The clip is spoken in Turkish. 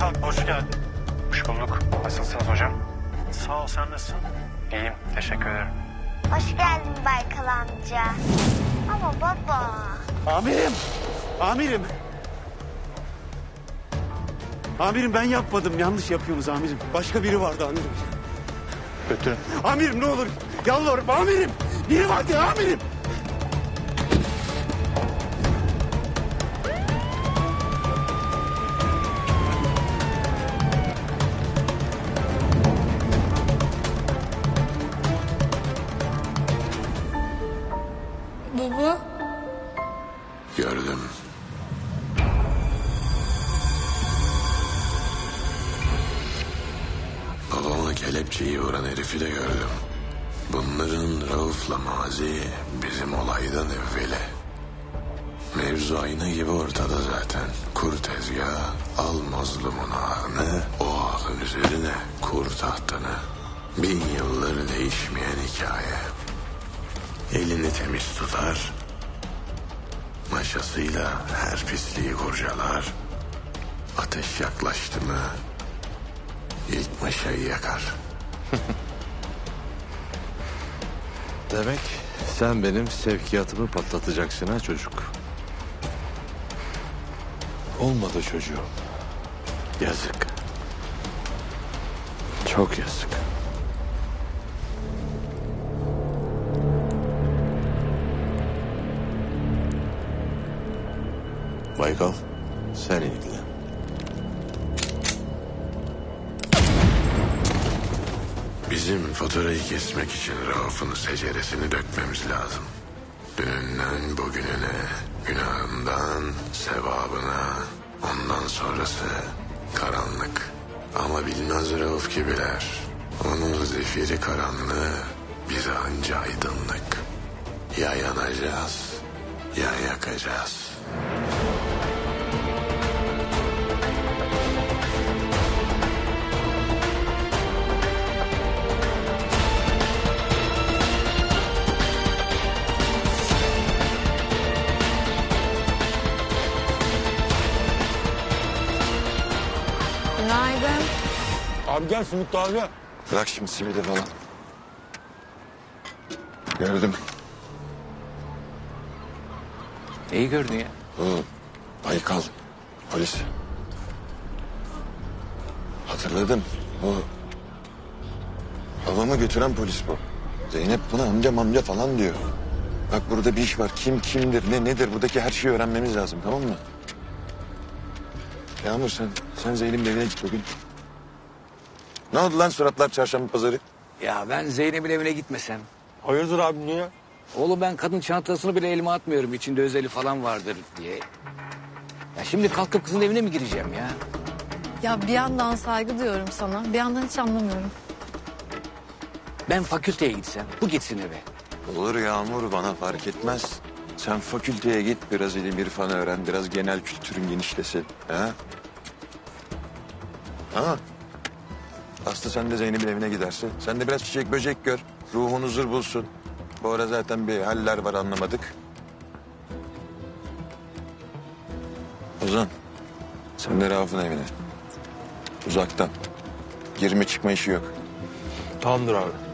Baykal hoş geldin. Hoş bulduk. Nasılsınız hocam? Sağ ol sen nasılsın? İyiyim. Teşekkür ederim. Hoş geldin Baykal amca. Ama baba. Amirim. Amirim. Amirim ben yapmadım. Yanlış yapıyorsunuz amirim. Başka biri vardı amirim. Kötü. Amirim ne olur. Yalvarırım amirim. Biri vardı amirim. Baba. Gördüm. Babama kelepçeyi vuran herifi de gördüm. Bunların Rauf'la mazi bizim olaydan evveli. Mevzu aynı gibi ortada zaten. Kur tezgah, al mazlumun ahını, o ahın üzerine kur tahtını. Bin yıldır değişmeyen hikaye. Elini temiz tutar, Maşasıyla her pisliği kurcalar. Ateş yaklaştı mı ilk maşayı yakar. Demek sen benim sevkiyatımı patlatacaksın ha çocuk. Olmadı çocuğum. Yazık. Çok yazık. Baykal sen ilgilen. Bizim faturayı kesmek için Rauf'un seceresini dökmemiz lazım. Dününden bugününe, günahından sevabına, ondan sonrası karanlık. Ama bilmez Rauf gibiler. Onun zifiri karanlığı, bize anca aydınlık. Ya yanacağız, ya yakacağız. Günaydın. Abi gel Sumut abi. Bırak şimdi simidi falan. Gördüm. Neyi gördün ya? Bu Baykal polis. Hatırladım. Bu babamı götüren polis bu. Zeynep buna amcam amca falan diyor. Bak burada bir iş var. Kim kimdir, ne nedir? Buradaki her şeyi öğrenmemiz lazım tamam mı? Yağmur sen, sen Zeynep'in evine git bugün. Ne oldu lan suratlar çarşamba pazarı? Ya ben Zeynep'in evine gitmesem. Hayırdır abi niye? Oğlum ben kadın çantasını bile elime atmıyorum. İçinde özeli falan vardır diye. Ya şimdi kalkıp kızın evine mi gireceğim ya? Ya bir yandan saygı diyorum sana. Bir yandan hiç anlamıyorum. Ben fakülteye gitsem. Bu gitsin eve. Olur Yağmur bana fark etmez. Sen fakülteye git biraz ilim irfan öğren. Biraz genel kültürün genişlesin. Ha? Ha? Aslı sen de Zeynep'in evine gidersin. Sen de biraz çiçek böcek gör. Ruhun huzur bulsun. Bu ara zaten bir haller var anlamadık. Ozan. Sen de Rauf'un evine. Uzaktan. Girme çıkma işi yok. Tamamdır abi.